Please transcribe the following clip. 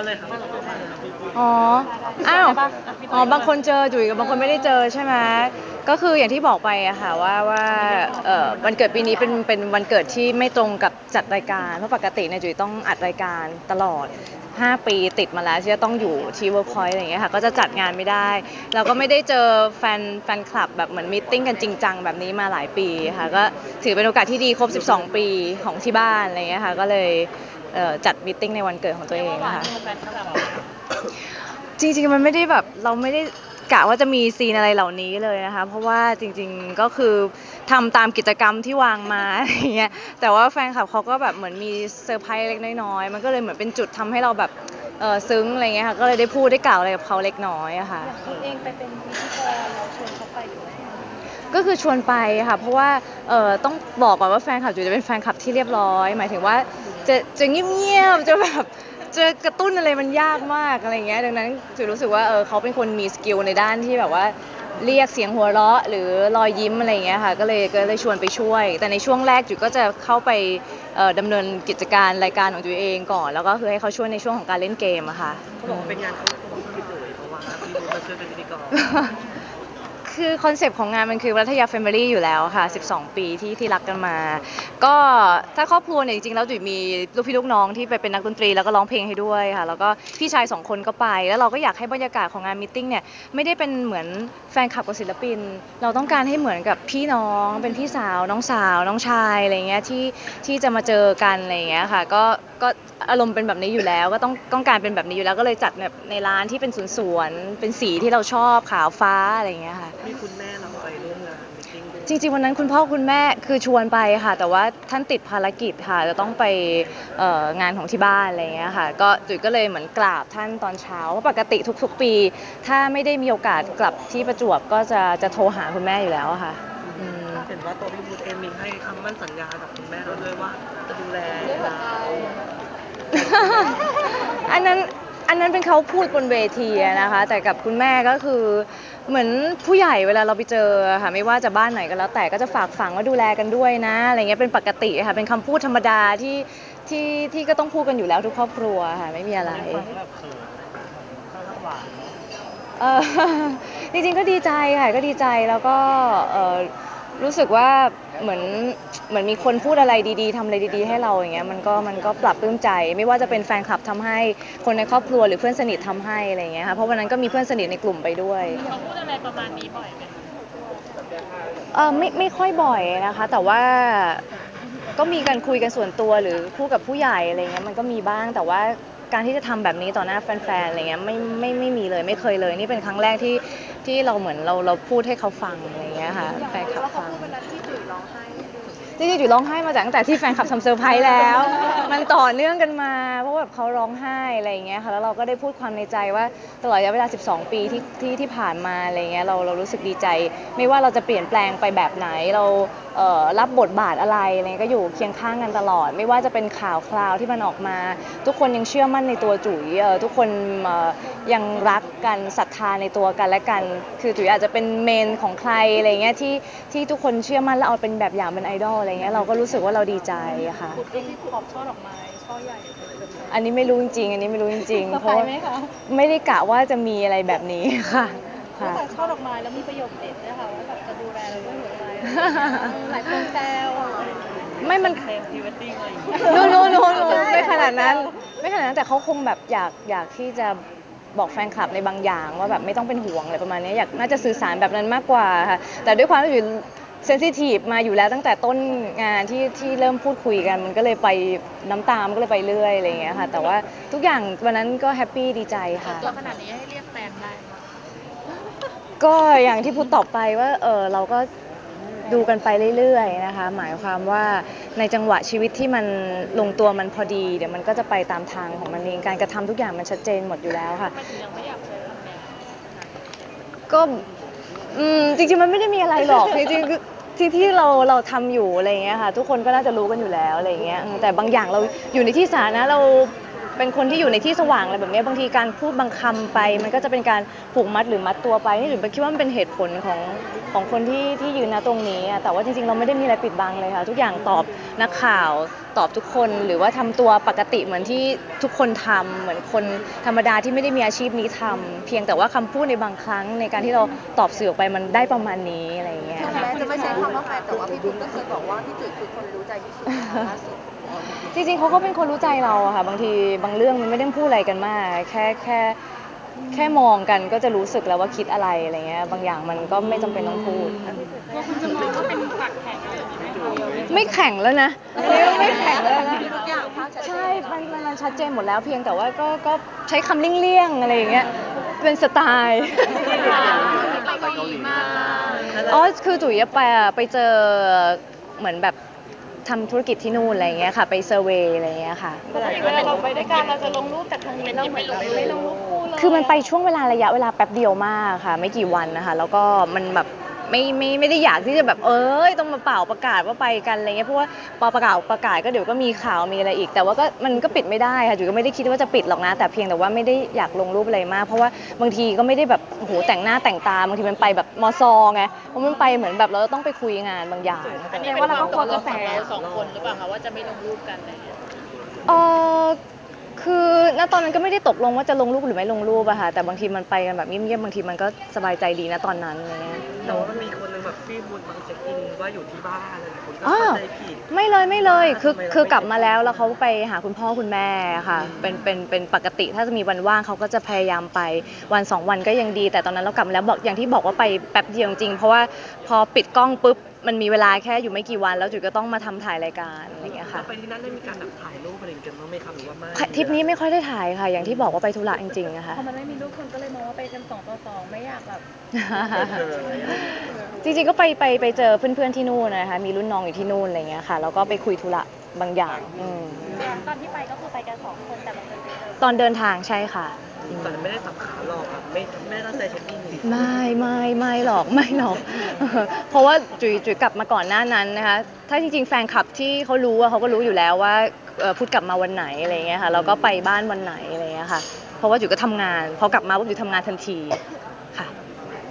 เอาเลยครับอ๋อ อ้าว อ๋อ บางคนเจอจุ๋ยกับบางคนไม่ได้เจอใช่ไหมก็คืออย่างที่บอกไปอะค่ะว่าว่าเอ่อวันเกิดปีนี้เป็นเป็นวันเกิดที่ไม่ตรงกับจัดรายการเพราะปกติเนี่ยจุ๋ยต้องอัดรายการตลอด 5 ปีติดมาแล้วที่จะต้องอยู่ที่เวิร์กพอยต์อะไรอย่างเงี้ยค่ะก็จะจัดงานไม่ได้ เราก็ไม่ได้เจอแฟนแฟนคลับแบบเหมือนมีตติ้งกันจริงจังแบบนี้มาหลายปีค่ะก็ถือเป็นโอกาสที่ดีครบ 12 ปีของที่บ้านอะไรอย่างเงี้ยค่ะก็เลยเอ่อจัดมีตติ้งในวันเกิดของตัวเองนะคะ จริงๆ มันไม่ได้แบบเราไม่ได้ กะว่าจะมีซีนอะไรเหล่านี้เลยนะคะ เพราะว่าจริงๆก็คือทำตามกิจกรรมที่วางมาอะไรอย่างเงี้ยแต่ว่าแฟนคลับเขาก็แบบเหมือนมีเซอร์ไพรส์เล็กน้อยๆมันก็เลยเหมือนเป็นจุดทำให้เราแบบเออซึ้งอะไรเงี้ยค่ะก็เลยได้พูดได้กล่าวอะไรกับเขาเล็กน้อยอะค่ะคุณเองไปเป็นพิธีกรเราชวนเขาไปอยู่แล้วก็คือชวนไปค่ะ เพราะว่าเออต้องบอกก่อนว่าแฟนคลับจุ๋ยจะเป็นแฟนคลับที่เรียบร้อย หมายถึงว่าจะจะเงียบๆจะแบบ จะกระตุ้นอะไรมันยากมากอะไรเงี้ยดังนั้นจุ๋ยรู้สึกว่าเออเขาเป็นคนมีสกิลในด้านที่แบบว่าเรียกเสียงหัวเราะหรือรอยยิ้มอะไรเงี้ยค่ะก็เลยก็เลยชวนไปช่วย แต่ในช่วงแรกจุ๋ยก็จะเข้าไปเอ่อดำเนินกิจการรายการของจุ๋ยเองก่อน แล้วก็คือให้เขาช่วยในช่วงของการเล่นเกมอะค่ะ เขาบอกว่าเป็นงานเขาตัวพี่จุ๋ยเพราะว่าพี่รู้มาช่วยเป็นพิธีกร คือคอนเซปต์ของงานมันคือรัฐยาแฟมิลี่อยู่แล้วค่ะ 12 ปีที่ที่รักกันมา ก็ถ้าครอบครัวเนี่ยจริงๆแล้วจุ๋ยมีลูกพี่ลูกน้องที่ไปเป็นนักดนตรีแล้วก็ร้องเพลงให้ด้วยค่ะ แล้วก็พี่ชายสองคนก็ไป แล้วเราก็อยากให้บรรยากาศของงานมตติ팅เนี่ยไม่ได้เป็นเหมือนแฟนคลับกับศิลปิน เราต้องการให้เหมือนกับพี่น้องเป็นพี่สาวน้องสาวน้องชายอะไรเงี้ยที่ที่จะมาเจอกันอะไรเงี้ยค่ะก็ ก็อารมณ์เป็นแบบนี้อยู่แล้ว ก็ต้องต้องการเป็นแบบนี้อยู่แล้วก็เลยจัดแบบในร้านที่เป็นสวนๆเป็นสีที่เราชอบขาวฟ้าอะไรเงี้ยค่ะมีคุณแม่เราไปร่วมงานมิทติ้งด้วยจริงๆวันนั้นคุณพ่อคุณแม่คือชวนไปค่ะ แต่ว่าท่านติดภารกิจค่ะจะต้องไปเอ่องานของที่บ้านอะไรอย่างเงี้ยค่ะ ก็จุ๋ยก็เลยเหมือนกราบท่านตอนเช้าเพราะปกติทุก ๆ ปี ถ้าไม่ได้มีโอกาสกลับที่ประจวบก็จะจะโทรหาคุณแม่อยู่แล้วอะค่ะอืมเห็นว่าตัวพี่พุทธเองมีให้คำมั่นสัญญากับคุณแม่เราด้วยว่าจะดูแลเรา อันนั้นอันนั้นเป็นเขาพูดบนเวทีอะนะคะ แต่กับคุณแม่ก็คือเหมือนผู้ใหญ่เวลาเราไปเจอค่ะไม่ว่าจะบ้านไหนก็แล้ว แต่ก็จะฝากฝังว่าดูแลกันด้วยนะอะไรเงี้ยเป็นปกติค่ะเป็นคำพูดธรรมดาที่ที่ที่ก็ต้องพูดกันอยู่แล้วทุกครอบครัวค่ะไม่มีอะไรแบบเขินข้าวหวานเออจริงๆก็ดีใจค่ะก็ดีใจแล้วก็เอ่อรู้สึกว่า เหมือนเหมือนมีคนพูดอะไรดีๆทำอะไรดี ๆ ให้เราอย่างเงี้ยมันก็มันก็ปรับปลื้มใจ ไม่ว่าจะเป็นแฟนคลับทำให้คนในครอบครัวหรือเพื่อนสนิททำให้อะไรอย่างเงี้ยค่ะเพราะวันนั้นก็มีเพื่อนสนิทในกลุ่มไปด้วย เขาพูดอะไรประมาณนี้บ่อยไหมเออไม่ไม่ค่อยบ่อยนะคะ แต่ว่าก็มีการคุยกันส่วนตัวหรือพูดกับผู้ใหญ่อะไรเงี้ยมันก็มีบ้างแต่ว่าการที่จะทำแบบนี้ต่อหน้าแฟนๆอะไรเงี้ยไม่ไม่ไม่มีเลยไม่เคยเลย นี่เป็นครั้งแรกที่ที่เราเหมือนเราเราพูดให้เขาฟังอะไรเงี้ยค่ะแฟนคลับฟังวันนั้นที่ จุ๋ยร้องไห้ จริงๆจุ๋ยร้องไห้มาจากตั้งแต่ที่แฟนคลับทำเซอร์ไพรส์แล้ว มันต่อเนื่องกันมา เพราะแบบเขาร้องไห้อะไรอย่างเงี้ยค่ะแล้วเราก็ได้พูดความในใจว่าตลอดระยะเวลา 12 ปีที่ที่ที่ผ่านมาอะไรเงี้ยเราเรารู้สึกดีใจ ไม่ว่าเราจะเปลี่ยนแปลงไปแบบไหนเราเอ่อรับบทบาทอะไรอะไรเงี้ยก็อยู่เคียงข้างกันตลอด ไม่ว่าจะเป็นข่าวคราวที่มันออกมา ทุกคนยังเชื่อมั่นในตัวจุ๋ยเอ่อทุกคนเอ่อยังรักกันศรัทธาในตัวกันและกัน คือจุ๋ยอาจจะเป็นเมนของใครอะไรเงี้ยที่ที่ทุกคนเชื่อมั่นและเอาเป็นแบบอย่างเป็นไอดอลอะไรเงี้ยเราก็รู้สึกว่าเราดีใจอะค่ะคุณเองขอบช่อดอกไม้ช่อใหญ่เลยอันนี้ไม่รู้จริงๆอันนี้ไม่รู้จริงๆ เซอร์เพไพรราะส์ไหมคะไม่ได้กะว่าจะมีอะไรแบบนี้ค่ะค่ะแต่ช่อดอกไม้แล้วมีประโยคเด็ดด้วยค่ะว่าแบบจะดูแลเราด้วยหัวใจหลายคนแซวไม่มัน เต็มพรีเวดดิ้งอะไรอย่างเงี้ยโนโนโนโนไม่ขนาดนั้น ไม่ขนาดนั้นแต่เขาคงแบบอยากอยากที่จะบอกแฟนคลับในบางอย่างว่าแบบไม่ต้องเป็นห่วงอะไรประมาณนี้อยากน่าจะสื่อสารแบบนั้นมากกว่าค่ะแต่ด้วยความที่อยู่ เซนซิทีฟมาอยู่แล้วตั้งแต่ต้นงานที่ที่เริ่มพูดคุยกัน มันก็เลยไปน้ำตามนก็เลยไปเรื่อยอะไรอย่างเงี้ยค่ะ แต่ว่าทุกอย่างวันนั้นก็แฮปปี้ดีใจค่ะ ตัวขนาดนี้ให้เรียกแฟนได้ไหมก็อย่างที่พูดตอบไปว่าเออเราก็ดูกันไปเรื่อยๆนะคะ หมายความว่าในจังหวะชีวิตที่มันลงตัวมันพอดี เดี๋ยวมันก็จะไปตามทางของมันเองการกระทำทุกอย่างมันชัดเจนหมดอยู่แล้วค่ะไม่ถึงยังไม่อยากเจอคำแม่ก็อืมจริงๆมันไม่ได้มีอะไรหรอกจริงๆคือ ที่ที่เราเราทำอยู่อะไรอย่างเงี้ยค่ะ ทุกคนก็น่าจะรู้กันอยู่แล้วอะไรอย่างเงี้ยอืมแต่บางอย่างเราอยู่ในที่สาธารณะเราเป็นคนที่อยู่ในที่สว่างอะไรแบบเนี้ยบางทีการพูดบางคำไป มันก็จะเป็นการผูกมัดหรือมัดตัวไปนี่จุ๋ยคิดว่ามันเป็นเหตุผลของของคนที่ที่ยืนนะตรงนี้อะแต่ว่าจริงๆเราไม่ได้มีอะไรปิดบังเลยค่ะ ทุกอย่างตอบนักข่าวตอบทุกคนหรือว่าทำตัวปกติเหมือนที่ทุกคนทำเหมือนคนธรรมดาที่ไม่ได้มีอาชีพนี้ทำเพียงแต่ว่าคำพูดในบางครั้งในการที่เราตอบสื่อออกไปมันได้ประมาณนี้อะไรอย่างเงี้ย ไม่ใช้คำว่าแฟนแต่ว่าพี่บุ๊กก็เคยบอกว่าพี่จุ๋ยคือคนรู้ใจที่สุดนะคะล่าสุดจริงๆเขาก็เป็นคนรู้ใจเราอะค่ะ บางทีบางเรื่องมันไม่ได้พูดอะไรกันมาก แค่แค่แค่มองกันก็จะรู้สึกแล้วว่าคิดอะไรอะไรเงี้ยบางอย่างมันก็ไม่จำเป็นต้องพูดคุณจะมองว่าเป็นฝักแข็งอะไรอย่างนี้ไหมคะไม่แข็งแล้วนะเรียกว่าไม่แข็งแล้วนะทุกอย่างภาพชัดเจนใช่มันมันมันชัดเจนหมดแล้วเพียงแต่ว่าก็ก็ใช้คำเลี่ยงๆอะไรอย่างเงี้ยเป็นสไตล์ไปเกาหลีมา อ๋อคือจุ๋ยอะไปอะไปเจอเหมือนแบบทำธุรกิจที่นู่นอะไรอย่างเงี้ยค่ะ ไปเซอร์เวย์อะไรอย่างเงี้ยค่ะ ปกติเวลาเราไปด้วยกันเราจะลงรูปแต่ครั้งนี้เราเหมือนแบบไม่ลงรูปคู่เลยคือมันไปช่วงเวลาระยะเวลาแป๊บเดียวมากค่ะ ไม่กี่วันนะคะ แล้วก็มันแบบ ไม่ไม่ไม่ได้อยากที่จะแบบเอ้ยต้องมาเป่าประกาศว่าไปกันอะไรเงี้ยเพราะว่าพอประกาศประกาศก็เดี๋ยวก็มีข่าวมีอะไรอีก แต่ว่าก็มันก็ปิดไม่ได้ค่ะจุ๋ยก็ไม่ได้คิดว่าจะปิดหรอกนะ แต่เพียงแต่ว่าไม่ได้อยากลงรูปอะไรมาก เพราะว่าบางทีก็ไม่ได้แบบโอ้โหแต่งหน้าแต่งตาบางทีมันไปแบบมอซอไงเพราะมันไปเหมือนแบบเราต้องไปคุยงานบางอย่างอันนี้ว่าเราก็กลัวกระแสสองคนหรือเปล่าคะว่าจะไม่ลงรูปกันอะไรอย่างเงี้ยเออ คือณตอนนั้นก็ไม่ได้ตกลงว่าจะลงรูปหรือไม่ลงรูปอะค่ะ แต่บางทีมันไปกันแบบเงียบๆบางทีมันก็สบายใจดีนะตอนนั้นอะไรเงี้ยแต่ว่ามันมีคนหนึงแบบฟีบุญบางเช็คอินว่าอยู่ที่บ้านอะไรคนก็อ้าวเข้าใจผิด ไม่เลยไม่เลยคือทำไมเราคือกลับไม่มาแล้วแล้วเขาไปหาคุณพ่อคุณแม่ค่ะ เป็นเป็นเป็นปกติถ้าจะมีวันว่างเขาก็จะพยายามไปวันสองวันก็ยังดี แต่ตอนนั้นเรากลับมาแล้วบอกอย่างที่บอกว่าไปแป๊บเดียวจริงๆเพราะว่าพอปิดกล้องปุ๊บ มันมีเวลาแค่อยู่ไม่กี่วัน แล้วจุ๋ยก็ต้องมาทำถ่ายรายการอะไรอย่างเงี้ยแล้ค่ะวไปที่นั่นได้มีการแบบถ่ายรูปอะไรกันบ้างไหมครับหรือว่าไม่ทริปนี้ไม่ค่อยได้ถ่ายค่ะ อย่างที่บอกว่าไปธุระจริงๆนะคะ พอมันไม่มีรูปคนก็เลยมองว่าไปกันสองต่อสองไม่อยากแบบจริงๆก็ไปไปไปเจอเพื่อนๆที่นู่นนะคะ มีรุ่นน้องอยู่ที่นู่นอะไรเงี้ยค่ะ แล้วก็ไปคุยธุระบางอย่างอืมตอนที่ไปก็คือไปกันสองคนแต่บังเอิญไปเจอ ตอนเดินทางใช่ค่ะ แต่ไม่ได้สับขาหลอกอะไม่ไม่ได้ตั้งใจเช็คอินไม่ไม่ไม่หรอกไม่หรอก เพราะว่าจุ๋ยจุ๋ยกลับมาก่อนหน้านั้นนะคะถ้าจริงๆแฟนคลับที่เขารู้อะเขาก็รู้อยู่แล้วว่าเอ่อพูดกลับมาวันไหนอะไรเงี้ยค่ะแล้วก็ไปบ้านวันไหนอะไรเงี้ยค่ะ เพราะว่าจุ๋ยก็ทำงานพอกลับมาปุ๊บจุ๋ยทำงานทันที